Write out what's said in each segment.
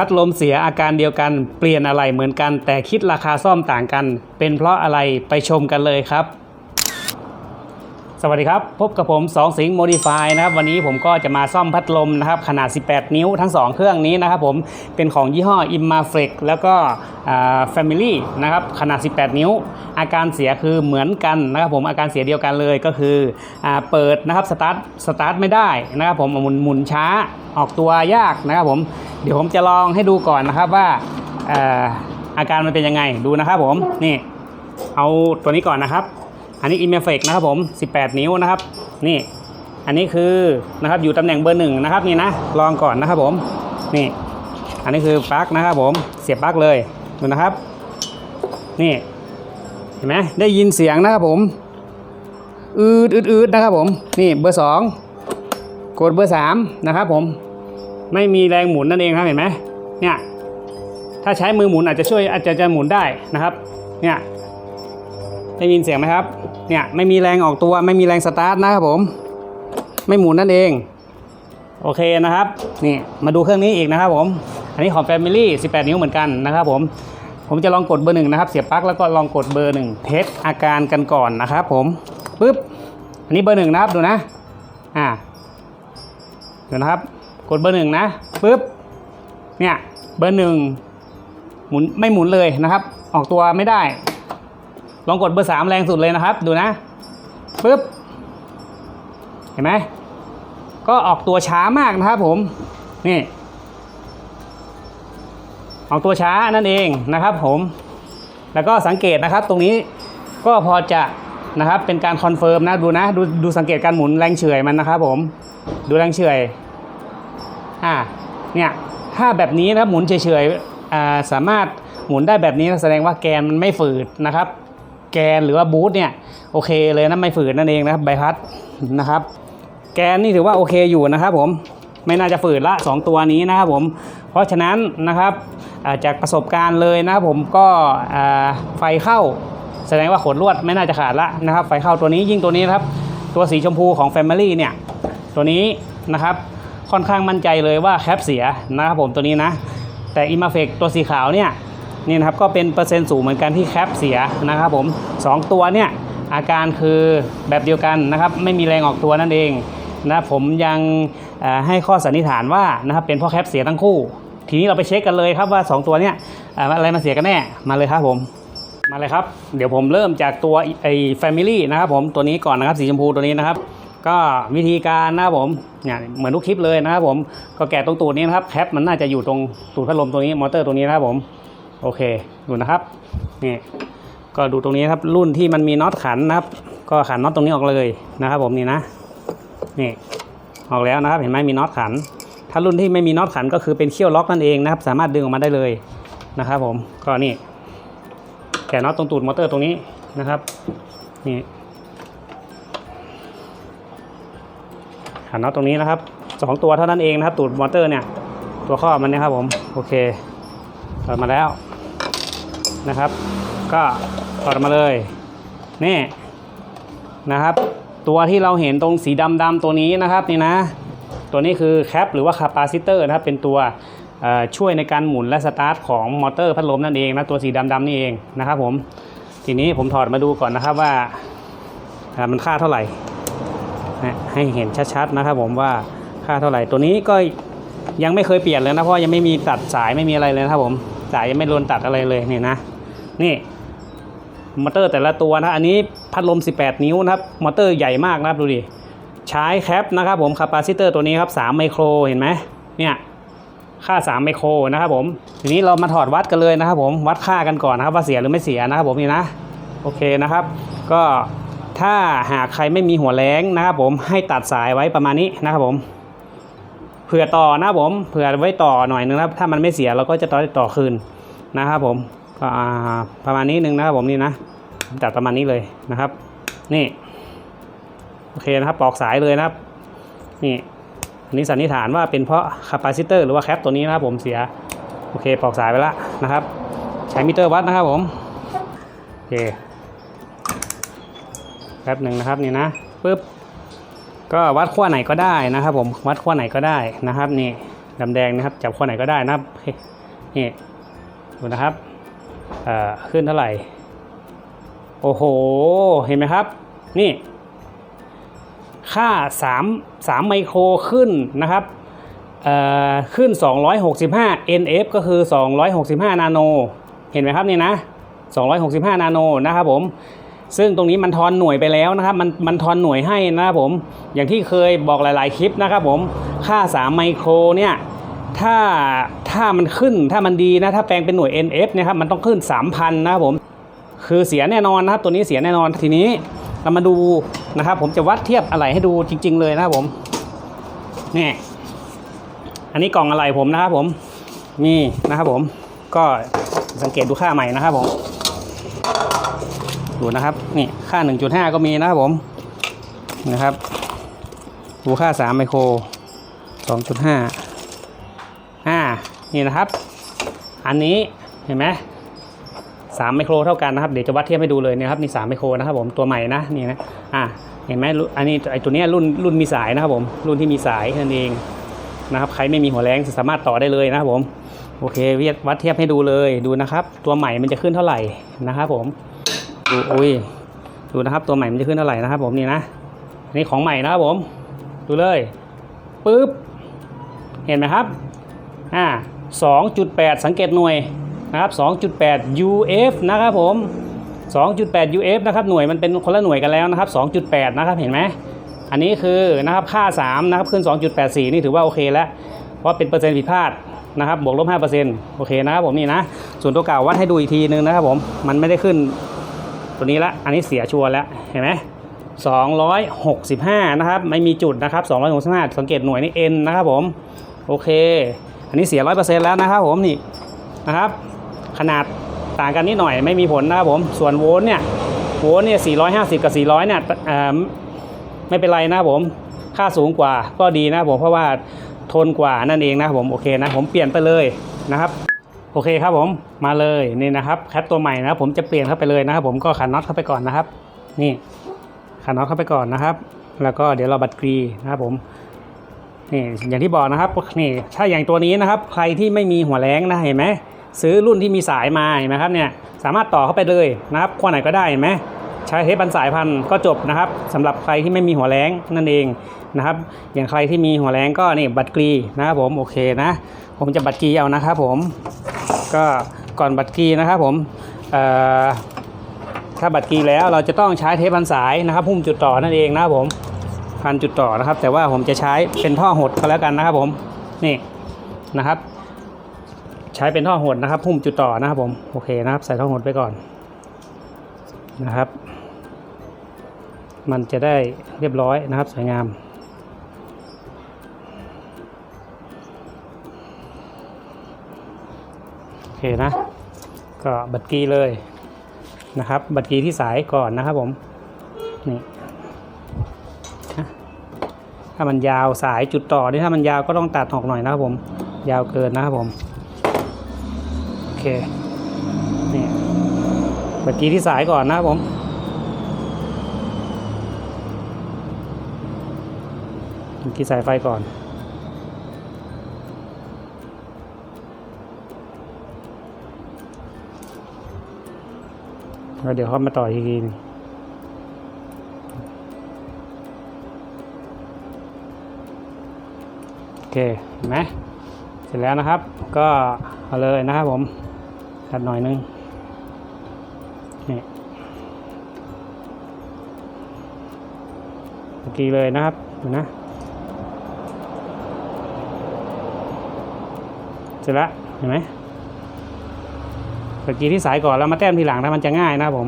พัดลมเสียอาการเดียวกัน เปลี่ยนอะไรเหมือนกัน แต่คิดราคาซ่อมต่างกัน เป็นเพราะอะไรไปชมกันเลยครับ สวัสดีครับ พบกับผมสองสิงห์โมดิฟายนะครับ วันนี้ผมก็จะมาซ่อมพัดลมนะครับ ขนาด 18 นิ้วทั้ง 2 เครื่องนี้นะครับผมเป็นของยี่ห้อ Imaflex แล้วก็ Family นะครับ ขนาด 18 นิ้ว อาการเสียคือเหมือนกันนะครับผมอาการเสียเดียวกันเลยก็คืออเปิดนะครับสตาร์ทสตาร์ทไม่ได้นะครับผมหมุนหมุนช้าออกตัวยากนะครับผมเดี๋ยวผมจะลองให้ดูก่อนนะครับว่าอ่าอาการมันเป็นยังไงดูนะครับผมนี่เอาตัวนี้ก่อนนะครับ อันนี้ i m m a f l e x นะครับผม 18 นิ้วนะครับ นี่ อันนี้คือนะครับอยู่ตำแหน่งเบอร์หนึ่งนะครับนี่นะลองก่อนนะครับผมนี่ อันนี้คือปลั๊กนะครับผมเสียบปลั๊กเลยดูนะครับ นี่เห็นไหมได้ยินเสียงนะครับผมอืดอืดอืดนะครับผมนี่เบอร์สองกดเบอร์สามนะครับผมไม่มีแรงหมุนนั่นเองครับเห็นไหมเนี่ยถ้าใช้มือหมุนอาจจะช่วยอาจจะจะหมุนได้นะครับ เนี่ยได้ยินเสียงไหมครับ เนี่ยไม่มีแรงออกตัวไม่มีแรงสตาร์ทนะครับผม ไม่หมุนนั่นเอง โอเคนะครับนี่มาดูเครื่องนี้อีกนะครับผม อันนี้ของ Family 18 นิ้วเหมือนกันนะครับผมผมจะลองกดเบอร์หนึ่งนะครับเสียบปลั๊กแล้วก็ลองกดเบอร์หนึ่งเทสอาการกันก่อนนะครับผมปึ๊บอันนี้เบอร์หนึ่งนะครับดูนะอ่าดูนะครับ กดเบอร์หนึ่งนะปึ๊บเนี่ยเบอร์หนึ่งหมุนไม่หมุนเลยนะครับ ออกตัวไม่ได้ ลองกดเบอร์สามแรงสุดเลยนะครับ ดูนะปึ๊บ เห็นไหม ก็ออกตัวช้ามากนะครับผม นี่ ออกตัวช้านั่นเองนะครับผม แล้วก็สังเกตนะครับ ตรงนี้ก็พอจะนะครับเป็นการคอนเฟิร์มนะดูนะดูดูสังเกตการหมุนแรงเฉื่อยมันนะครับผมดูแรงเฉื่อยอ่าเนี่ยถ้าแบบนี้นะครับหมุนเฉยๆอ่าสามารถหมุนได้แบบนี้แสดงว่าแกนมันไม่ฝืดนะครับ แกนหรือว่าบูทเนี่ยโอเคเลยนะไม่ฝืดนั่นเองนะครับใบพัดนะครับ แกนนี่ถือว่าโอเคอยู่นะครับผมไม่น่าจะฝืดละ 2 ตัวนี้นะครับผมเพราะฉะนั้นนะครับาจากประสบการณ์เลยนะครับผมก็ไฟเข้า แสดงว่าขนลวดไม่น่าจะขาดละนะครับ ไฟเข้าตัวนี้ยิ่งตัวนี้นะครับ ตัวสีชมพูของ Family เนี่ยตัวนี้นะครับค่อนข้างมั่นใจเลยว่าแคปเสียนะครับผมตัวนี้นะแต่ i m a f e c ตัวสีขาวเนี่ย นี่นะครับก็เป็นเปอร์เซ็นต์สูงเหมือนกันที่แคปเสียนะครับผมสองตัวเนี่ยอาการคือแบบเดียวกันนะครับไม่มีแรงออกตัวนั่นเองนะผมยังให้ข้อสันนิษฐานว่านะครับเป็นเพราะแคปเสียทั้งคู่ ทีนี้เราไปเช็คกันเลยครับว่า 2 ตัวเนี้ยอะไรมาเสียกันแน่มาเลยครับผมมาเลยครับ เดี๋ยวผมเริ่มจากตัวไอ้ Family นะครับผมตัวนี้ก่อนนะครับสีชมพูตัวนี้นะครับ ก็วิธีการนะครับผมเนี่ยเหมือนทุกคลิปเลยนะครับผมก็แกะตรงตูดนี้นะครับแคปมันน่าจะอยู่ตรงตูดพัดลมตัวนี้มอเตอร์ตัวนี้นะครับผม โอเคดูนะครับนี่ก็ดูตรงนี้ครับรุ่นที่มันมีน็อตขันนะครับ ก็ขันน็อตตรงนี้ออกเลยนะครับผมนี่นะนี่ออกแล้วนะครับเห็นไหมมีน็อตขัน ถ้ารุ่นที่ไม่มีน็อตขันก็คือเป็นเขี้ยวล็อกนั่นเองนะครับ สามารถดึงออกมาได้เลยนะครับผมก็นี่แกะน็อตตรงตูดมอเตอร์ตรงนี้นะครับนี่ขันน็อตตรงนี้นะครับสองตัวเท่านั้นเองนะครับตูดมอเตอร์เนี่ยตัวข้อมันนะครับผมโอเคถอดมาแล้ว นะครับ ก็ถอดมาเลยนี่นะครับ ตัวที่เราเห็นตรงสีดำๆตัวนี้นะครับนี่นะ ตัวนี้คือแคปหรือว่าคาปาซิเตอร์นะครับ เป็นตัวช่วยในการหมุนและสตาร์ทของมอเตอร์พัดลมนั่นเองนะตัวสีดำๆนี่เองนะครับผมทีนี้ผมถอดมาดูก่อนนะครับว่ามันค่าเท่าไหร่ให้เห็นชัดๆนะครับผมว่าค่าเท่าไหร่ตัวนี้ก็ยังไม่เคยเปลี่ยนเลยนะเพราะยังไม่มีตัดสายไม่มีอะไรเลยนะครับผม สายยังไม่โดนตัดอะไรเลยนี่นะ นี่มอเตอร์แต่ละตัวนะอันนี้พัดลม 18 นิ้วนะครับมอเตอร์ใหญ่มากนะครับดูดิใช้แคปนะครับผมคาปาซิเตอร์ตัวนี้ครับ3ไมโครเห็นไหมเนี่ยค่า 3 ไมโครนะครับผมทีนี้เรามาถอดวัดกันเลยนะครับผมวัดค่ากันก่อนนะครับว่าเสียหรือไม่เสียนะครับผมนี่นะโอเคนะครับ ก็ถ้าหากใครไม่มีหัวแรงนะครับผมให้ตัดสายไว้ประมาณนี้นะครับผม เผื่อต่อนะผมเผื่อไว้ต่อหน่อยนึงนะครับ ถ้ามันไม่เสียเราก็จะต่อต่อคืนนะครับผมก็ประมาณนี้นึงนะครับผมนี่นะผมตัดประมาณนี้เลยนะครับ นี่โอเคนะครับปลอกสายเลยนะครับ นี่อันนี้สันนิษฐานว่าเป็นเพราะคาปาซิเตอร์หรือว่าแคปตัวนี้นะครับผมเสียโอเคปลอกสายไปแล้วนะครับ ใช้มิเตอร์วัดนะครับผมโอเคแป๊บหนึ่งนะครับนี่นะปึ๊บ ก็วัดขั้วไหนก็ได้นะครับ ผมวัดขั้วไหนก็ได้นะครับนี่ดำแดงนะครับจับขั้วไหนก็ได้นะครับนี่ดูนะครับเอ่อขึ้นเท่าไหร่ โอ้โห เห็นไหมครับ นี่ ค่า 3 3 ไมโครขึ้นนะครับเอ่อขึ้น 265 NF ก็คือ 265 นาโน เห็นไหมครับนี่นะ 265 นาโนนะครับผม ซึ่งตรงนี้มันทอนหน่วยไปแล้วนะครับ มันมันทอนหน่วยให้นะครับผม อย่างที่เคยบอกหลายๆคลิปนะครับผม ค่า 3 ไมโครเนี่ย ถ้าถ้ามันขึ้นถ้ามันดีนะ ถ้าแปลงเป็นหน่วย NF เนะครับ มันต้องขึ้น 3,000 นะครับผม คือเสียแน่นอนนะครับ ตัวนี้เสียแน่นอน ทีนี้เรามาดูนะครับ ผมจะวัดเทียบอะไรให้ดูจริง ๆ เลยนะครับผม นี่ อันนี้กล่องอะไรผมนะครับผม นี่นะครับผม ก็สังเกตดูค่าใหม่นะครับผม ดูนะครับนี่ค่า 1.5 ก็มีนะครับผมนะครับดูค่า 3 ไมโคร 2.5อ่านี่นะครับ อันนี้เห็นไหมสามไมโครเท่ากันนะครับ เดี๋ยวจะวัดเทียบให้ดูเลยนะครับนี่สามไมโครนะครับผมตัวใหม่นะนี่นะอะเห็นไหมอันนี้ไอตัวเนี้ยรุ่นรุ่นมีสายนะครับผมรุ่นที่มีสายนั่นเองนะครับใครไม่มีหัวแรงสามารถต่อได้เลยนะครับผมโอเควัดเทียบให้ดูเลยดูนะครับ ตัวใหม่มันจะขึ้นเท่าไหร่นะครับผม ดูโอ้ยดูนะครับตัวใหม่มันจะขึ้นเท่าไหร่นะครับผมนี่นะอันนี่ของใหม่นะครับผม ดูเลยปึ๊บเห็นไหมครับอ่า2.8 สังเกตหน่วยนะครับ 2.8 UF นะครับผม 2.8 UF นะครับหน่วยมันเป็นคนละหน่วยกันแล้วนะครับ 2.8 นะครับเห็นไหมอันนี้คือนะครับค่า 3 นะครับขึ้น 2.84 นี่ถือว่าโอเคแล้ว เพราะเป็นเปอร์เซ็นต์ผิดพลาดนะครับบวกลบ5%โอเคนะครับผมนี่นะ ส่วนตัวเก่าวัดให้ดูอีกทีนึงนะครับผม มันไม่ได้ขึ้น ตัวนี้ละอันนี้เสียชัวร์แล้วเห็นไหม265 นะครับ ไม่มีจุดนะครับ 265 สังเกตหน่วยนี่ N นะครับผม โอเค อันนี้เสีย 100%แล้วนะครับผมนี่นะครับ ขนาดต่างกันนิดหน่อยไม่มีผลนะครับผม ส่วนโวลต์เนี่ย โวลต์เนี่ย 450 กับ 400 เนี่ยอ่อไม่เป็นไรนะครับผม ค่าสูงกว่าก็ดีนะครับผม เพราะว่าทนกว่านั่นเองนะครับผม โอเคนะ ผมเปลี่ยนไปเลยนะครับ อเคครับผมมาเลยนี่นะครับแคปตัวใหม่นะครับผมจะเปลี่ยนเข้าไปเลยนะครับ ผมก็ขันน็อตเข้าไปก่อนนะครับ นี่ขันน็อตเข้าไปก่อนนะครับ แล้วก็เดี๋ยวเราบัดกรีนะครับผมนี่อย่างที่บอกนะครับนี่ถ้าอย่างตัวนี้นะครับ ใครที่ไม่มีหัวแรงนะเห็นไหมซื้อรุ่นที่มีสายมาเห็นไหมครับเนี่ยสามารถต่อเข้าไปเลยนะครับขั้วไหนก็ได้เห็นไหมใช้เทปบันสายพันก็จบนะครับสำหรับใครที่ไม่มีหัวแรงนั่นเองนะครับ อย่างใครที่มีหัวแรงก็นี่บัตรกรีนะครับผมโอเคนะ ผมจะบัตรกรีเอานะครับผม ก็ก่อนบัตรกรีนะครับผมถ้าบัตรกรีแล้วเราจะต้องใช้เทปบันสายนะครับพุ่มจุดต่อนั่นเองนะครับผมพันจุดต่อนะครับ แต่ว่าผมจะใช้เป็นท่อหดก็แล้วกันนะครับผมนี่นะครับ ใช้เป็นท่อหดนะครับพุ่มจุดต่อนะครับผมโอเคนะครับ ใส่ท่อหดไปก่อนนะครับ มันจะได้เรียบร้อยนะครับสวยงาม เคนะ ก็บัตรกีเลยนะครับ บัตรกีที่สายก่อนนะครับผมนี่ถ้ามันยาวสายจุดต่อนี่ถ้ามันยาวก็ต้องตัดออกหน่อยนะครับผมยาวเกินนะครับผมโอเคนี่เมื่อกี้ที่สายก่อนนะครับผมกีสายไฟก่อน แล้วเดี๋ยวเขามาต่ออีกทีหนึงโอเคเห็นไหมเสร็จแล้วนะครับ ก็เอาเลยนะครับผมตัดหน่อยนึงนี่เมื่อกี้เลยนะครับดูนะเสร็จแล้วเห็นไหม เมื่อกี้ที่สายก่อนแล้วมาแต้มทีหลังถ้ามันจะง่ายนะผม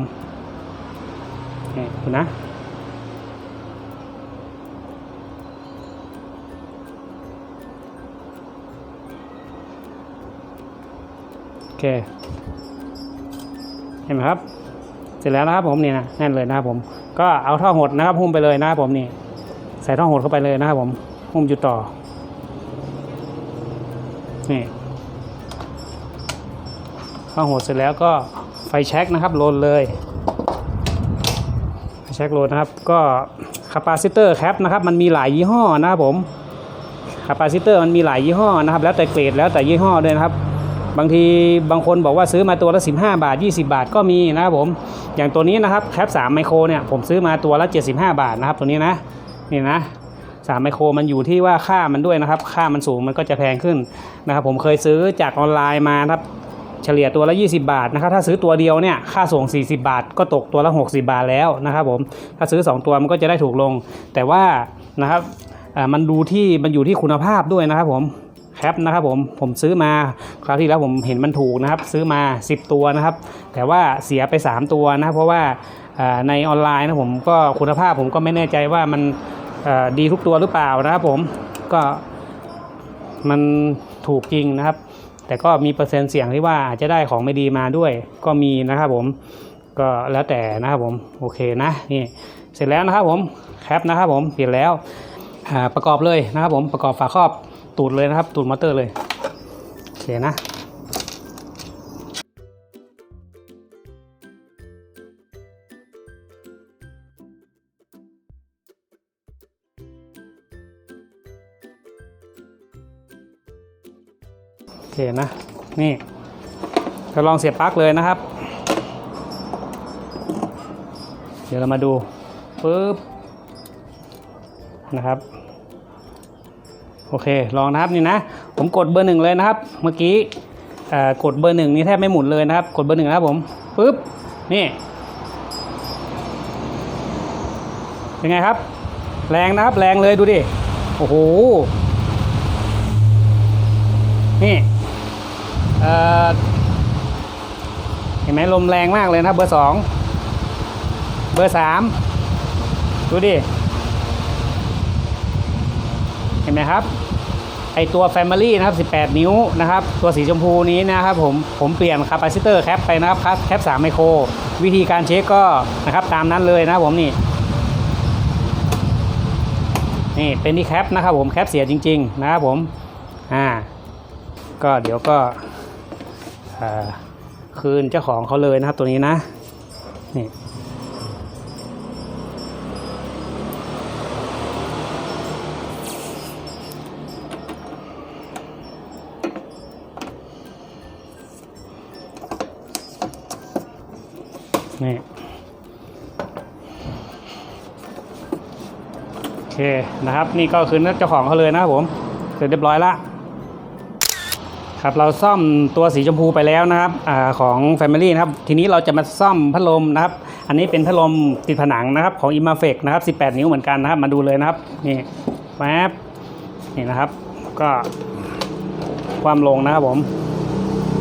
นี่นะโอเค เห็นไหมครับ เสร็จแล้วนะครับผมนี่นะแน่นเลยนะครับผม ก็เอาท่อหดนะครับหุ้มไปเลยนะครับผมนี่ ใส่ท่อหดเข้าไปเลยนะครับผมหุ้มจุดต่อนี่ ท่อหดเสร็จแล้วก็ไฟแช็กนะครับโหลดเลยไฟแช็กโหลดนะครับก็คาปาซิเตอร์แคปนะครับมันมีหลายยี่ห้อนะครับผมคาปาซิเตอร์มันมีหลายยี่ห้อนะครับแล้วแต่เกรดแล้วแต่ยี่ห้อด้วยนะครับ บางทีบางคนบอกว่าซื้อมาตัวละ 15 บาท 20 บาทก็มีนะครับผมอย่างตัวนี้นะครับแคป3ไมโครเนี่ยผมซื้อมาตัวละ 75 บาทนะครับตัวนี้นะนี่นะ3ไมโครมันอยู่ที่ว่าค่ามันด้วยนะครับ ค่ามันสูงมันก็จะแพงขึ้นนะครับ ผมเคยซื้อจากออนไลน์มานะครับ เฉลี่ยตัวละ 20 บาทนะครับถ้าซื้อตัวเดียวเนี่ยค่าส่ง 40 บาท ก็ตกตัวละ 60 บาทแล้วนะครับผมถ้าซื้อ 2 ตัวมันก็จะได้ถูกลง แต่ว่านะครับมันดูที่มันอยู่ที่คุณภาพด้วยนะครับผมแคปนะครับผมผมซื้อมาคราวที่แล้วผมเห็นมันถูกนะครับ ซื้อมา 10 ตัวนะครับ แต่ว่าเสียไป 3 ตัวนะเพราะว่าในออนไลน์นะผมก็คุณภาพผมก็ไม่แน่ใจว่ามันดีทุกตัวหรือเปล่านะครับผมก็มันถูกจริงนะครับ แต่ก็มีเปอร์เซ็นต์เสี่ยงที่ว่าอาจจะได้ของไม่ดีมาด้วย ก็มีนะครับผมก็แล้วแต่นะครับผมโอเคนะนี่เสร็จแล้วนะครับผมแคปนะครับผมเปลี่ยนแล้วอ่าประกอบเลยนะครับผมประกอบฝาครอบตูดเลยนะครับตูดมอเตอร์เลยโอเคนะ นะ นี่ก็ลองเสียบปลั๊กเลยนะครับ เดี๋ยวเรามาดูปึ๊บนะครับ โอเค ลองนะครับนี่นะ ผมกดเบอร์หนึ่งเลยนะครับ เมื่อกี้กดเบอร์หนึ่งนี่แทบไม่หมุนเลยนะครับ กดเบอร์หนึ่งนะครับผมปึ๊บนี่เป็นไงครับ แรงนะครับ แรงเลยดูดิ โอ้โห นี่ เห็นไหมลมแรงมากเลยนะครับเบอร์สองเบอร์สามดูดิ เห็นไหมครับ ไอตัว Family นะครับ 18 นิ้วนะครับ ตัวสีชมพูนี้นะครับผม ผมเปลี่ยนคาปาซิเตอร์แคปไปนะครับแคป3ไมโคร วิธีการเช็คก็นะครับตามนั้นเลยนะผมนี่ นี่เป็นที่แคปนะครับผมแคปเสียจริง ๆ นะครับผม อ่า ก็เดี๋ยวก็ คืนเจ้าของเขาเลยนะครับตัวนี้นะนี่นี่โอเคนะครับ นี่ก็คือเจ้าของเขาเลยนะครับผม เสร็จเรียบร้อยละ ครับเราซ่อมตัวสีชมพูไปแล้วนะครับอของ Family นะครับทีนี้เราจะมาซ่อมพัดลมนะครับ อันนี้เป็นพัดลมติดผนังนะครับของ i m a f e c นะครับ 18 นิ้วเหมือนกันนะครับ มาดูเลยนะครับนี่แป๊บนี่นะครับ ก็ความลงนะครับผม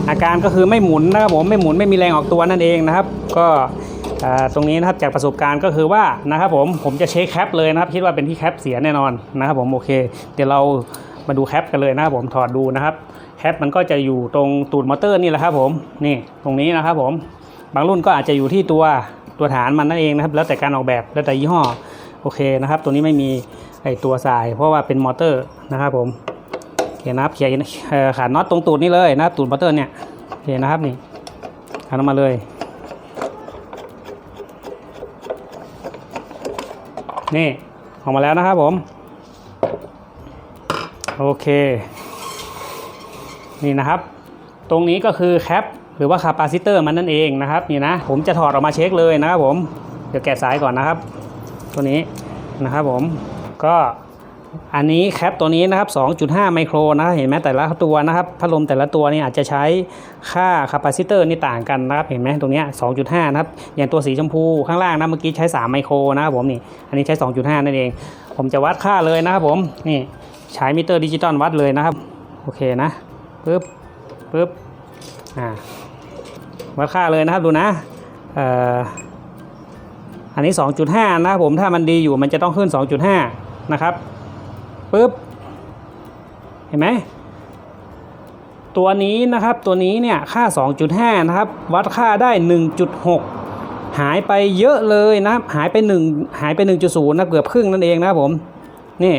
อาการก็คือไม่หมุนนะครับผมไม่หมุนไม่มีแรงออกตัวนั่นเองนะครับ ก็ตรงนี้นะครับจากประสบการณ์ก็คือว่านะครับผมผมจะเช็คแคปเลยนะครับ คิดว่าเป็นที่แคปเสียแน่นอนนะครับผมโอเค เดี๋ยวเรามาดูแคปกันเลยนะครับผมถอดดูนะครับ แคปมันก็จะอยู่ตรงตูดมอเตอร์นี่แหละครับผมนี่ตรงนี้นะครับผมบางรุ่นก็อาจจะอยู่ที่ตัวตัวฐานมันนั่นเองนะครับ แล้วแต่การออกแบบแล้วแต่ยี่ห้อโอเคนะครับ ตัวนี้ไม่มีไอตัวสาย เพราะว่าเป็นมอเตอร์นะครับผมโอเคนะครับเขียนขาน็อตตรงตูดนี่เลยนะครับตูดมอเตอร์เนี่ยโอเคนะครับนี่ขาดออกมาเลยนี่ออกมาแล้วนะครับผม โอเค นี่นะครับ ตรงนี้ก็คือแคปหรือว่าคาปาซิเตอร์มันนั่นเองนะครับนี่นะผมจะถอดออกมาเช็คเลยนะครับผมเดี๋ยวแกะสายก่อนนะครับ ตัวนี้นะครับผมก็อันนี้แคปตัวนี้นะครับ 2.5 ไมโครนะรเห็นไหมแต่ละตัวนะครับพัดลมแต่ละตัวนี่อาจจะใช้ค่าคาปาซิเตอร์นี่ต่างกันนะครับ เห็นไหมตรงนี้2.5 นะครับ อย่างตัวสีชมพูข้างล่างนะเมื่อกี้ใช้ 3 ไมโครนะครับผมนี่อันนี้ใช้ 2.5 นั่นเอง ผมจะวัดค่าเลยนะครับผมนี่ใช้มิเตอร์ดิจิตอลวัดเลยนะครับ โอเคนะ ปึ๊บปึ๊บอ่าวัดค่าเลยนะครับดูนะเอ่ออันนี้ 2.5 นะครับผมถ้ามันดีอยู่มันจะต้องขึ้น 2.5 นะครับปึ๊บเห็นไหมตัวนี้นะครับตัวนี้เนี่ยค่า 2.5 นะครับ วัดค่าได้ 1.6 หายไปเยอะเลยนะครับหายไป 1 หายไป 1.0 นะเกือบครึ่งนั่นเองนะครับผมนี่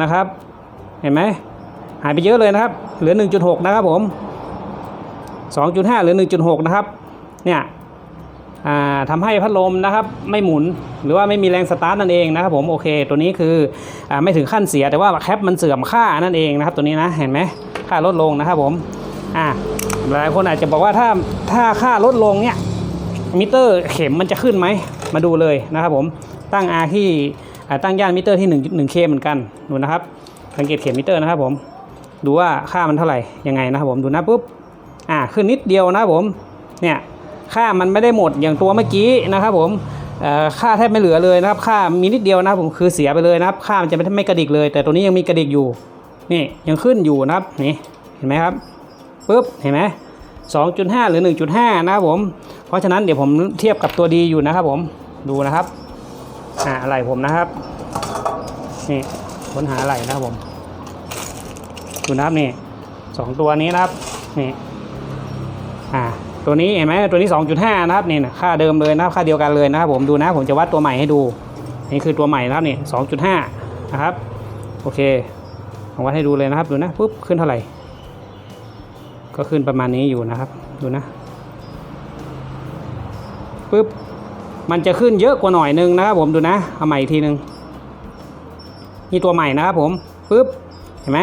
นะครับ เห็นไหม หายไปเยอะเลยนะครับ เหลือ 1.6 นะครับผม 2.5หรือ 1.6 นะครับ เนี่ยทำให้พัดลมนะครับไม่หมุนหรือว่าไม่มีแรงสตาร์ทนั่นเองนะครับผมโอเค ตัวนี้คืออไม่ถึงขั้นเสียแต่ว่าแคปมันเสื่อมค่านั่นเองนะครับตัวนี้นะเห็นไหมค่าลดลงนะครับผมอ่าหลายคนอาจจะบอกว่าถ้าถ้าค่าลดลงเนี่ยมิเตอร์เข็มมันจะขึ้นไหมมาดูเลยนะครับผมตั้ง R ที่ตั้งย่านมิเตอร์ที่1 1 k เหมือนกันดูนะครับสังเกตเข็มมิเตอร์นะครับผม ดูว่าค่ามันเท่าไหร่ยังไงนะครับผมดูนะปุ๊บอ่าขึ้นนิดเดียวนะครับผมเนี่ยค่ามันไม่ได้หมดอย่างตัวเมื่อกี้นะครับผมอ่อค่าแทบไม่เหลือเลยนะครับ ค่ามีนิดเดียวนะครับผมคือเสียไปเลยนะครับ ค่ามันจะไม่ไม่กระดิกเลย แต่ตัวนี้ยังมีกระดิกอยู่นี่ยังขึ้นอยู่นะครับนี่เห็นไหมครับปุ๊บเห็นไหม2.5หรือ1.5นะครับผม เพราะฉะนั้นเดี๋ยวผมเทียบกับตัวดีอยู่นะครับผมดูนะครับอ่าอะไรผมนะครับนี่ค้นหาอะไรนะครับผม ดูนะครับนี่สองตัวนี้นะครับนี่อ่าตัวนี้เห็นไหมตัวนี้ 2.5 นะครับนี่ค่าเดิมเลยนะครับค่าเดียวกันเลยนะครับผมดูนะผมจะวัดตัวใหม่ให้ดู นี่คือตัวใหม่นะครับนี่2.5 นะครับ โอเคผมวัดให้ดูเลยนะครับดูนะปุ๊บขึ้นเท่าไหร่ ก็ขึ้นประมาณนี้อยู่นะครับ ดูนะปุ๊บมันจะขึ้นเยอะกว่าหน่อยนึงนะครับ ผมดูนะเอาใหม่อีกทีนึงนี่ตัวใหม่นะครับผมปุ๊บเห็นไหม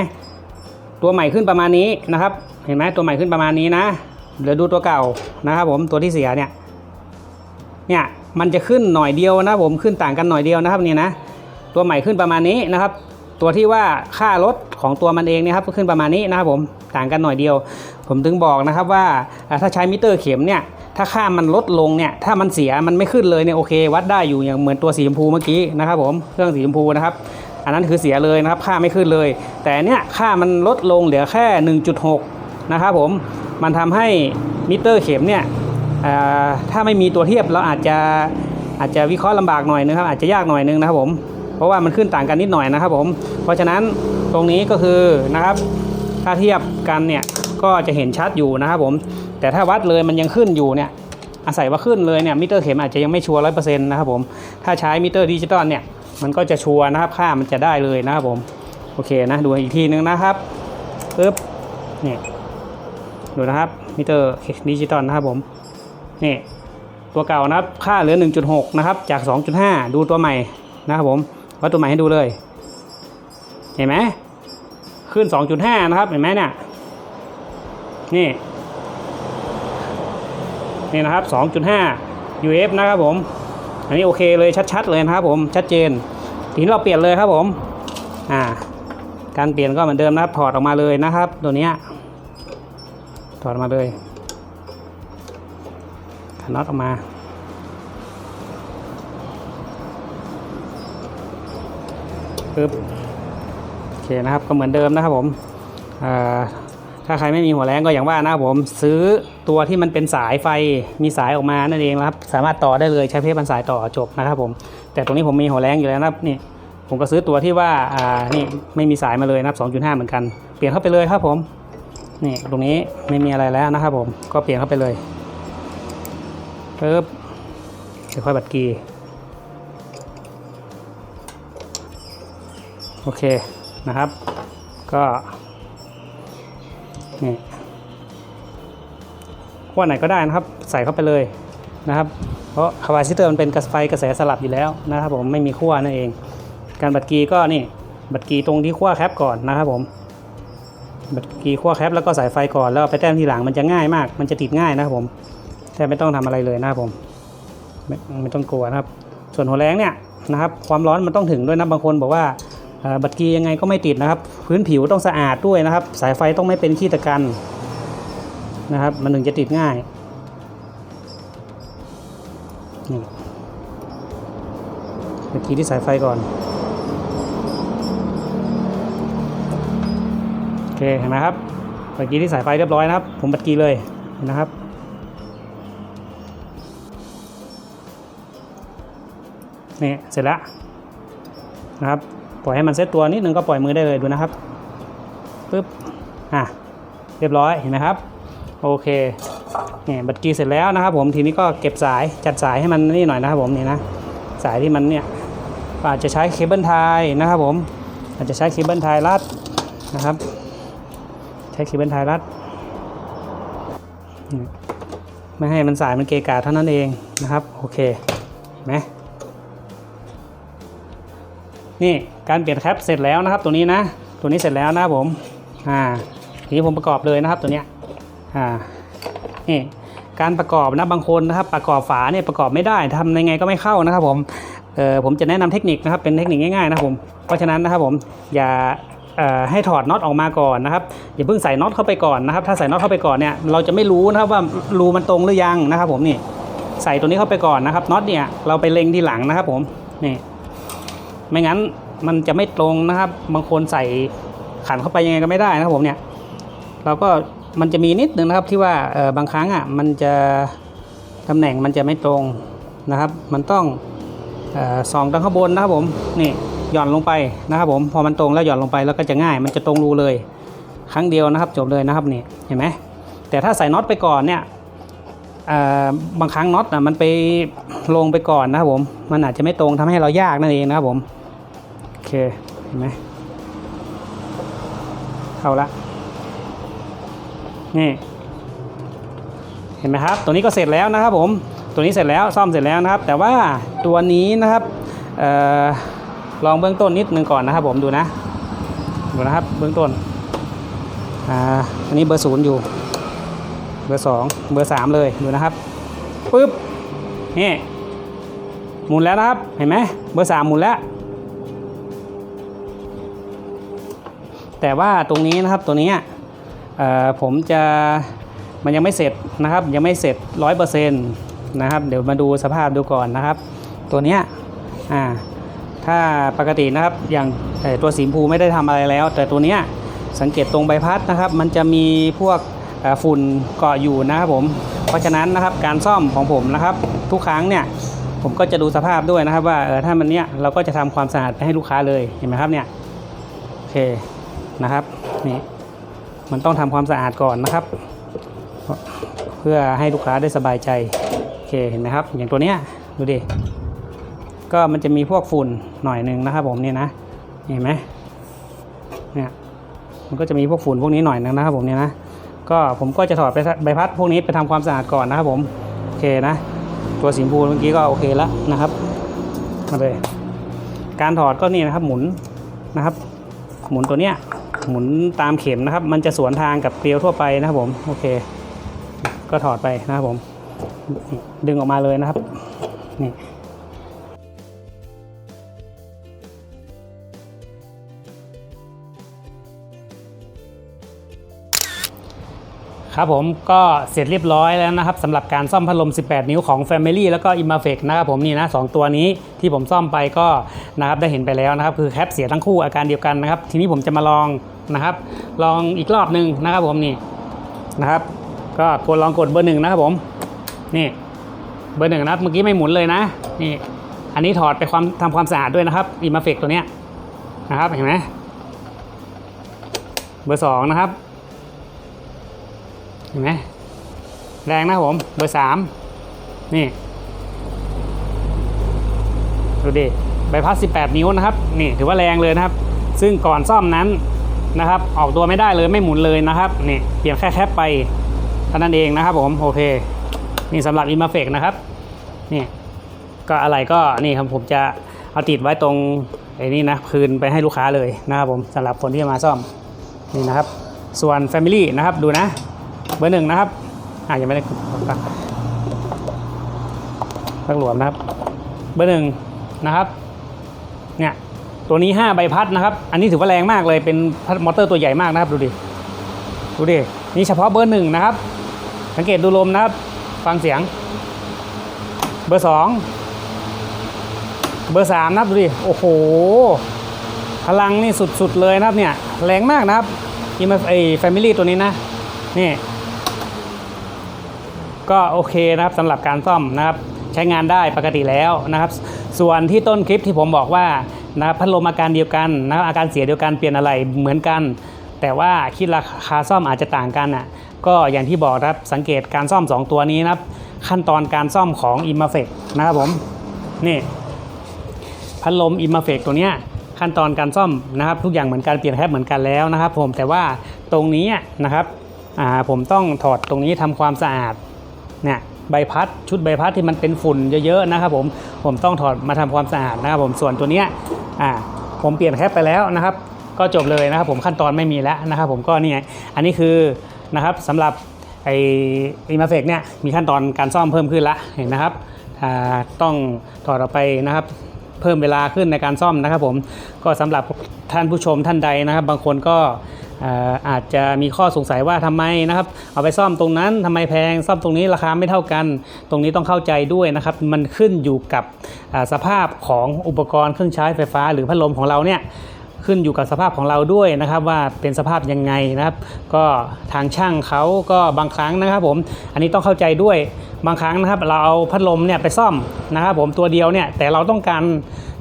ตัวใหม่ขึ้นประมาณนี้นะครับ เห็นไหมตัวใหม่ขึ้นประมาณนี้นะเดี๋ยวดูตัวเก่านะครับผมตัวที่เสียเนี่ยเนี่ยมันจะขึ้นหน่อยเดียวนะผมขึ้นต่างกันหน่อยเดียวนะครับนี่นะตัวใหม่ขึ้นประมาณนี้นะครับ ตัวที่ว่าค่ารถของตัวมันเองเนะครับก็ขึ้นประมาณนี้นะครับผมต่างกันหน่อยเดียว ผมถึงบอกนะครับว่าถ้าใช้มิเตอร์เข็มเนี่ยถ้าค่ามันลดลงเนี่ยถ้ามันเสียมันไม่ขึ้นเลยเนี่ยโอเค วัดได้อยู่อย่างเหมือนตัวสีชมพูเมื่อกี้นะครับผมเครื่องสีชมพูนะครับ อันนั้นคือเสียเลยนะครับค่าไม่ขึ้นเลย แต่เนี่ยค่ามันลดลงเหลือแค่ 1.6 นะครับผมมันทำให้มิเตอร์เข็มเนี่ยถ้าไม่มีตัวเทียบเราอาจจะอาจจะวิเคราะห์ลำบากหน่อยนึงครับ อาจจะยากหน่อยนึงนะครับผมเพราะว่ามันขึ้นต่างกันนิดหน่อยนะครับผมเพราะฉะนั้นตรงนี้ก็คือนะครับ ถ้าเทียบกันเนี่ยก็จะเห็นชัดอยู่นะครับผม แต่ถ้าวัดเลยมันยังขึ้นอยู่เนี่ยอาศัยว่าขึ้นเลยเนี่ยมิเตอร์เข็มอาจจะยังไม่ชัวร์ร้อยเปอร์เซ็นต์นะครับผมถ้าใช้มิเตอร์ดิจิตอลเนี่ย มันก็จะชัวร์นะครับค่ามันจะได้เลยนะครับผมโอเคนะดูอีกทีนึงนะครับปึ๊บเนี่ยดูนะครับมิเตอร์ดิจิตอลนะครับผมนี่ตัวเก่านะครับค่าเหลือ 1.6 นะครับ จาก 2.5 ดูตัวใหม่นะครับผมวัดตัวใหม่ให้ดูเลย เห็นไหมขึ้น 2.5 นะครับ เห็นไหมเนี่ยนี่นี่นะครับ 2.5 UF นะครับผม อันนี้โอเคเลยชัด ๆ เลยนะครับผมชัดเจนทีนี้เราเปลี่ยนเลยครับผมอ่าการเปลี่ยนก็เหมือนเดิมนะครับถอดออกมาเลยนะครับ ตัวเนี้ยถอดออกมาเลยขันน็อตออกมาปึ๊บโอเคนะครับก็เหมือนเดิมนะครับผมอ่า ถ้าใครไม่มีหัวแรงก็อย่างว่านะครับผม ซื้อตัวที่มันเป็นสายไฟมีสายออกมานั่นเองนะครับ สามารถต่อได้เลยใช้เพชรบรรสายต่อจบนะครับผม แต่ตรงนี้ผมมีหัวแรงอยู่แล้วนะครับนี่ผมก็ซื้อตัวที่ว่าอ่านี่ไม่มีสายมาเลยนะครับ 2.5 เหมือนกัน เปลี่ยนเข้าไปเลยครับผมนี่ตรงนี้ไม่มีอะไรแล้วนะครับผมก็เปลี่ยนเข้าไปเลยปึ๊บเดี๋ยวค่อยบัตรกีโอเคนะครับ ก็ นี่ขั้วไหนก็ได้นะครับ ใส่เข้าไปเลยนะครับ เพราะคาปาซิเตอร์มันเป็นกระไฟกระแสสลับอยู่แล้วนะครับผมไม่มีขั้วนั่นเอง การบัตรกีก็นี่บัตรกีตรงที่ขั้วแคปก่อนนะครับผมบัตรกีขั้วแคปแล้วก็สายไฟก่อนแล้วไปแต้มทีหลังมันจะง่ายมาก มันจะติดง่ายนะครับผมแทบไม่ต้องทำอะไรเลยนะครับผมไม่ไม่ต้องกลัวนะครับ ส่วนหัวแรงเนี่ยนะครับ ความร้อนมันต้องถึงด้วยนะบางคนบอกว่า บัตรกียังไงก็ไม่ติดนะครับ พื้นผิวต้องสะอาดด้วยนะครับ สายไฟต้องไม่เป็นขี้ตะกันนะครับมันถึงจะติดง่ายบัตรกีที่สายไฟก่อนโอเคเห็นไหมครับเมื่อกี้ที่สายไฟเรียบร้อยนะครับ ผมบัดกีเลยนะครับนี่เสร็จแล้วนะครับ ปล่อยให้มันเซตตัวนิดนึงก็ปล่อยมือได้เลยดูนะครับปึ๊บอะเรียบร้อยเห็นไหมครับ โอเคนี่บัดกีเสร็จแล้วนะครับ ผมทีนี้ก็เก็บสายจัดสายให้มันนี่หน่อยนะครับผมนี่นะสายที่มันเนี่ยอาจจะใช้เคเบิลไทยนะครับผมอาจจะใช้เคเบิลไทยรัดนะครับ ใช้เคเบิลไทยรัดไม่ให้มันสายมันเกะกะเท่านั้นเองนะครับ โอเคเห็นไหม นี่การเปลี่ยนแคปเสร็จแล้วนะครับตัวนี้นะ ตัวนี้เสร็จแล้วนะครับผมอ่าทีนี้ผมประกอบเลยนะครับตัวเนี้ยอ่านี่การประกอบนะบางคนนะครับ ประกอบฝาเนี่ยประกอบไม่ได้ทำยังไงก็ไม่เข้านะครับผมเออผมจะแนะนำเทคนิคนะครับเป็นเทคนิคง่ายๆนะครับผมเพราะฉะนั้นนะครับผมอย่าเอ่อให้ถอดน็อตออกมาก่อนนะครับอย่าเพิ่งใส่น็อตเข้าไปก่อนนะครับ ถ้าใส่น็อตเข้าไปก่อนเนี่ยเราจะไม่รู้นะครับว่ารูมันตรงหรือยังนะครับ ผมนี่ใส่ตัวนี้เข้าไปก่อนนะครับน็อตเนี่ยเราไปเล็งทีหลังนะครับผมนี่ ไม่งั้นมันจะไม่ตรงนะครับ บางคนใส่ขันเข้าไปยังไงก็ไม่ได้นะครับผมเนี่ย เราก็มันจะมีนิดนึงนะครับที่ว่าเออบางครั้งอะมันจะตำแหน่งมันจะไม่ตรงนะครับ มันต้องออส่องทางข้างบนนะครับผมนี่หย่อนลงไปนะครับผมพอมันตรงแล้วหย่อนลงไปแล้วก็จะง่าย มันจะตรงรูเลย ครั้งเดียวนะครับจบเลยนะครับนี่เห็นไหมแต่ถ้าใส่น็อตไปก่อนเนี่ยเออบางครั้งน็อตนะมันไปลงไปก่อนนะครับผมมันอาจจะไม่ตรงทำให้เรายากนั่นเองนะครับผม เคเห็นไหมเข้าละ นี่ เห็นไหมครับ ตัวนี้ก็เสร็จแล้วนะครับผม ตัวนี้เสร็จแล้วซ่อมเสร็จแล้วนะครับ แต่ว่าตัวนี้นะครับออลองเบื้องต้นนิดนึงก่อนนะครับผมดูนะ ดูนะครับเบื้องต้น อ่า อันนี้เบอร์ศูนย์อยู่ เบอร์สองเบอร์สามเลยดูนะครับปึ๊บ นี่หมุนแล้วนะครับ เห็นไหมเบอร์สามหมุนแล้ว แต่ว่าตรงนี้นะครับตัวนี้ผมจะมันยังไม่เสร็จนะครับยังไม่เสร็จร้อยเปอร์เซ็นต์นะครับเดี๋ยวมาดูสภาพดูก่อนนะครับ ตัวเนี้ยอ่าถ้าปกตินะครับอย่างตัวสีมพูไม่ได้ทำอะไรแล้ว แต่ตัวเนี้ยสังเกตตรงใบพัดนะครับ มันจะมีพวกฝุ่นเกาะอยู่นะครับผมเพราะฉะนั้นนะครับการซ่อมของผมนะครับ ทุกครั้งเนี่ยผมก็จะดูสภาพด้วยนะครับว่าเออถ้ามันเนี้ยเราก็จะทำความสะอาดไปให้ลูกค้าเลยเห็นไหมครับเนี่ยโอเค นะครับนี่มันต้องทำความสะอาดก่อนนะครับ เพื่อให้ลูกค้าได้สบายใจโอเคเห็นไหมครับ อย่างตัวเนี้ยดูดิก็มันจะมีพวกฝุ่นหน่อยหนึ่งนะครับ ผมเนี่ยนะเห็นไหมเนี่ยมันก็จะมีพวกฝุ่นพวกนี้หน่อยนึงนะครับ ผมเนี่ยนะก็ผมก็จะถอดไปใบพัดพวกนี้ไปทำความสะอาดก่อนนะครับ ผมโอเคนะ ตัวสีชมพูเมื่อกี้ก็โอเคแล้วนะครับมาเลยการถอดก็นี่นะครับหมุนนะครับ หมุนตัวเนี้ย หมุนตามเข็มนะครับ มันจะสวนทางกับเกลียวทั่วไปนะครับผมโอเค ก็ถอดไปนะครับผม ดึงออกมาเลยนะครับนี่ ครับผมก็เสร็จเรียบร้อยแล้วนะครับสำหรับการซ่อมพัดลม 18 นิ้วของ Family แล้วก็ i m a f e c นะครับผมนี่นะสองตัวนี้ที่ผมซ่อมไปก็นะครับได้เห็นไปแล้วนะครับคือแคปเสียทั้งคู่อาการเดียวกันนะครับ ทีนี้ผมจะมาลองนะครับ ลองอีกรอบหนึ่งนะครับผมนี่นะครับ ก็กดลองกดเบอร์หนึ่งนะครับผมนี่เบอร์หนึ่งนะครับเมื่อกี้ไม่หมุนเลยนะนี่อันนี้ถอดไปความทำความสะอาดด้วยนะครับ i m a f e c ตัวเนี้ยนะครับเห็นไหมเบอร์สองนะครับ เห็นไหมแรงนะผม เบอร์สามนี่ ดูดิใบพัด 18 นิ้วนะครับ นี่ถือว่าแรงเลยนะครับ ซึ่งก่อนซ่อมนั้นนะครับ ออกตัวไม่ได้เลยไม่หมุนเลยนะครับนี่เปลี่ยนแค่แคปไปเท่านั้นเองนะครับผมโอเค นี่สำหรับอินมาเฟกนะครับนี่ก็อะไรก็นี่ครับผมจะเอาติดไว้ตรงไอ้นี่นะคืนไปให้ลูกค้าเลยนะครับผมสำหรับคนที่จะมาซ่อมนี่นะครับ ส่วน Family นะครับดูนะ เบอร์หนึ่งนะครับอ่ายังไม่ได้ปักปักหลวมนะครับ เบอร์หนึ่งนะครับ เนี่ยตัวนี้5ใบพัดนะครับ อันนี้ถือว่าแรงมากเลยเป็นพัดมอเตอร์ตัวใหญ่มากนะครับ ดูดิ ดูดิ นี่เฉพาะเบอร์หนึ่งนะครับ สังเกตดูลมนะครับ ฟังเสียง เบอร์สองเบอร์สามนะครับดูดิ โอ้โห พลังนี่สุดๆเลยนะครับเนี่ย แรงมากนะครับอีมาไอแฟมิลี่ตัวนี้นะ นี่ ก็โอเคนะครับสำหรับการซ่อมนะครับใช้งานได้ปกติแล้วนะครับ ส่วนที่ต้นคลิปที่ผมบอกว่านะครับพัดลมอาการเดียวกันนะครับอาการเสียเดียวกันเปลี่ยนอะไรเหมือนกัน แต่ว่าคิดราคาซ่อมอาจจะต่างกันอะก็อย่างที่บอกนะครับสังเกตการซ่อม 2 ตัวนี้นะครับขั้นตอนการซ่อมของ i m a f e c นะครับผมนี่พัดลม i m a f e c ตัวเนี้ยขั้นตอนการซ่อมนะครับ ทุกอย่างเหมือนกันเปลี่ยนแคปเหมือนกันแล้วนะครับ ผมแต่ว่าตรงนี้นะครับผมต้องถอดตรงนี้ทำความสะอาด เนี่ยใบพัดชุดใบพัดที่มันเป็นฝุ่นเยอะๆนะครับผมผมต้องถอดมาทำความสะอาดนะครับผมส่วนตัวเนี้ยอ่าผมเปลี่ยนแคปไปแล้วนะครับ ก็จบเลยนะครับผมขั้นตอนไม่มีแล้วนะครับผมก็นี่ไงอันนี้คือนะครับสำหรับไออิมาเฟกเนี่ยมีขั้นตอนการซ่อมเพิ่มขึ้นละเห็นนะครับต้องถอดออกไปนะครับ เพิ่มเวลาขึ้นในการซ่อมนะครับผมก็สำหรับท่านผู้ชมท่านใดนะครับ บางคนก็ อาจจะมีข้อสงสัยว่าทำไมนะครับ เอาไปซ่อมตรงนั้นทำไมแพงซ่อมตรงนี้ราคาไม่เท่ากัน ตรงนี้ต้องเข้าใจด้วยนะครับ มันขึ้นอยู่กับสภาพของอุปกรณ์เครื่องใช้ไฟฟ้า หรือพัดลมของเราเนี่ยขึ้นอยู่กับสภาพของเราด้วยนะครับว่าเป็นสภาพยังไงนะครับ ก็ทางช่างเขาก็บางครั้งนะครับผมอันนี้ต้องเข้าใจด้วยบางครั้งนะครับ เราเอาพัดลมเนี่ยไปซ่อมนะครับผมตัวเดียวเนี่ยแต่เราต้องการ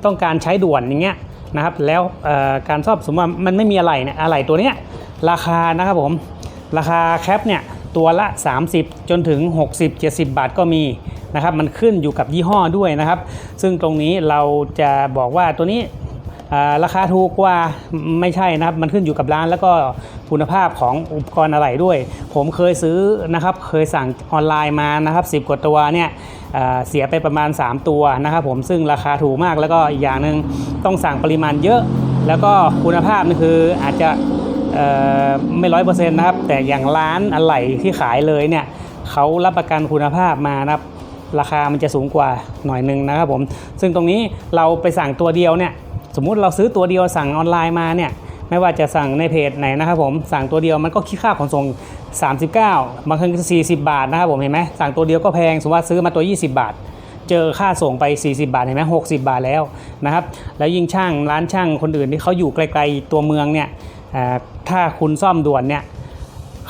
ต้องการใช้ด่วนอย่างเงี้ย นะครับแล้วการซ่อมสมมติว่ามันไม่มีอะไรเนี่ยอะไรตัวเนี้ยราคานะครับผมราคาแคปเนี่ยตัวละ 30 จนถึง 60 70 บาทก็มีนะครับมันขึ้นอยู่กับยี่ห้อด้วยนะครับ ซึ่งตรงนี้เราจะบอกว่าตัวนี้ ราคาถูกกว่าไม่ใช่นะครับ มันขึ้นอยู่กับร้านแล้วก็คุณภาพของอุปกรณ์อะไรด้วย ผมเคยซื้อนะครับ เคยสั่งออนไลน์มานะครับ 10 กว่าตัวเนี่ยเสียไปประมาณ 3 ตัวนะครับผมซึ่งราคาถูกมากแล้วก็อีกอย่างหนึ่งต้องสั่งปริมาณเยอะ แล้วก็คุณภาพนี่คืออาจจะไม่ร้อยเปอร์เซ็นต์นะครับ แต่อย่างร้านอะไหล่ที่ขายเลยเนี่ยเขารับประกันคุณภาพมานะครับราคามันจะสูงกว่าหน่อยนึงนะครับผม ซึ่งตรงนี้เราไปสั่งตัวเดียวเนี่ย มมุติเราซื้อตัวเดียวสั่งออนไลน์มาเนี่ยไม่ว่าจะสั่งในเพจไหนนะครับผมสั่งตัวเดียวมันก็คิดค่าขนส่ง 39 บางครั้ง40 บาทนะครับผมเห็นไหมสั่งตัวเดียวก็แพงสมมติว่าซื้อมาตัว 20 บาท เจอค่าส่งไป 40 บาทเห็นไหม60 บาทแล้วนะครับแล้วยิ่งช่างร้านช่างคนอื่นที่เขาอยู่ไกลๆตัวเมืองเนี่ยถ้าคุณซ่อมด่วนเนี่ย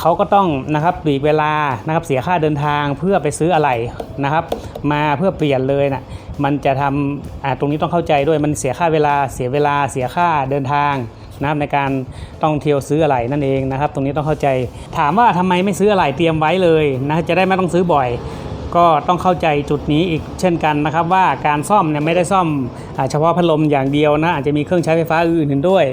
เขาก็ต้องนะครับปลีกเวลานะครับเสียค่าเดินทางเพื่อไปซื้ออะไรนะครับ มาเพื่อเปลี่ยนเลยนะ่ะ มันจะทำตรงนี้ต้องเข้าใจด้วยมันเสียค่าเวลาเสียเวลาเสียค่าเดินทางนะครับในการต้องเที่ยวซื้ออะไรนั่นเองนะครับ ตรงนี้ต้องเข้าใจ ถามว่าทำไมไม่ซื้ออะไรเตรียมไว้เลยนะจะได้ไม่ต้องซื้อบ่อย ก็ต้องเข้าใจจุดนี้อีกเช่นกันนะครับ ว่าการซ่อมเนี่ยไม่ได้ซ่อมอเฉพาะพัดลมอย่างเดียวนะอาจจะมีเครื่องใช้ไฟฟ้าอื่นๆด้วย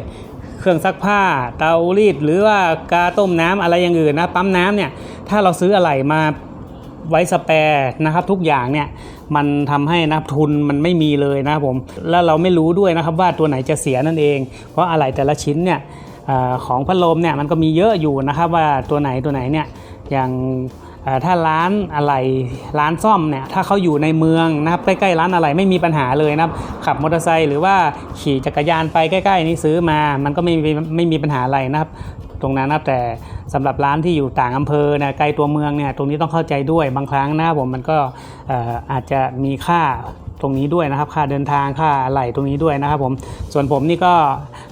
เครื่องซักผ้าเตารีดหรือว่ากาต้มน้ำอะไรอย่างอื่นนะปั๊มน้ำเนี่ยถ้าเราซื้ออะไรมา ไว้สแปร์นะครับทุกอย่างเนี่ยมันทำให้นะทุนมันไม่มีเลยนะครับผมแล้วเราไม่รู้ด้วยนะครับว่าตัวไหนจะเสียนั่นเอง เพราะอะไรแต่ละชิ้นเนี่ยอของพัดลมเนี่ยมันก็มีเยอะอยู่นะครับว่าตัวไหนตัวไหนเนี่ยอย่างถ้าร้านอะไรร้านซ่อมเนี่ยถ้าเขาอยู่ในเมืองนะครับใกล้ๆร้านอะไรไม่มีปัญหาเลยนะครับขับมอเตอร์ไซค์หรือว่าขี่จักรยานไปใกล้ ๆ นี้ซื้อมา มันก็ไม่มีไม่มีปัญหาอะไรนะครับ ตรงนั้นนะแต่สำหรับร้านที่อยู่ต่างอำเภอนะไกลตัวเมืองเนี่ยตรงนี้ต้องเข้าใจด้วยบางครั้งนะผมมันก็อาจจะมีค่าตรงนี้ด้วยนะครับค่าเดินทางค่าอะไรตรงนี้ด้วยนะครับผมส่วนผมนี่ก็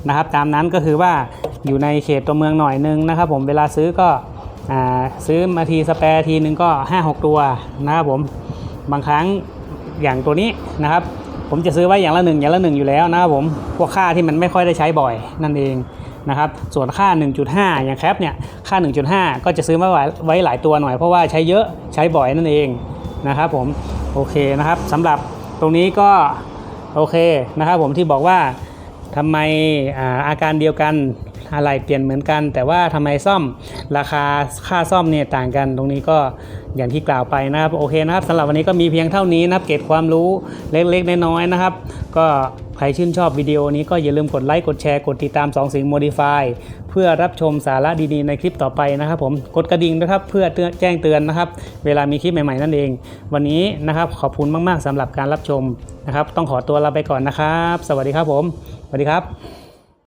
นะครับตามนั้นก็คือว่าอยู่ในเขตตัวเมืองหน่อยนึงนะครับ ผมเวลาซื้อก็ซื้อมาทีสแปร์ทีนึงก็ 5-6 ตัวนะครับผมบางครั้งอย่างตัวนี้นะครับ ผมจะซื้อไว้อย่างละหนึ่งอย่างละหนึ่งอยู่แล้วนะครับผมพวกค่าที่มันไม่ค่อยได้ใช้บ่อยนั่นเอง นะครับส่วนค่า 1.5 อย่างแคปเนี่ยค่า 1.5 ก็จะซื้อมาไว้ไวหลายตัวหน่อยเพราะว่าใช้เยอะใช้บ่อยนั่นเองนะครับผมโอเคนะครับสำหรับตรงนี้ก็โอเคนะครับผมที่บอกว่าทำไมอาอาการเดียวกันอะไรเปลี่ยนเหมือนกัน แต่ว่าทำไมซ่อมราคาค่าซ่อมเนี่ยต่างกัน ตรงนี้ก็อย่างที่กล่าวไปนะครับโอเคนะครับสำหรับวันนี้ก็มีเพียงเท่านี้นะครับเก็บความรู้เล็กๆน้อยๆนะครับ ก็ ใครชื่นชอบวิดีโอนี้ก็อย่าลืมกดไลค์กดแชร์กดติดตาม2สิง Modify เพื่อรับชมสาระดีๆในคลิปต่อไปนะครับผมกดกระดิ่งนะครับเพื่อแจ้งเตือนนะครับ เวลามีคลิปใหม่ๆนั่นเอง วันนี้นะครับขอบคุณมากๆสำหรับการรับชมนะครับ ต้องขอตัวลาไปก่อนนะครับ สวัสดีครับผมสวัสดีครับ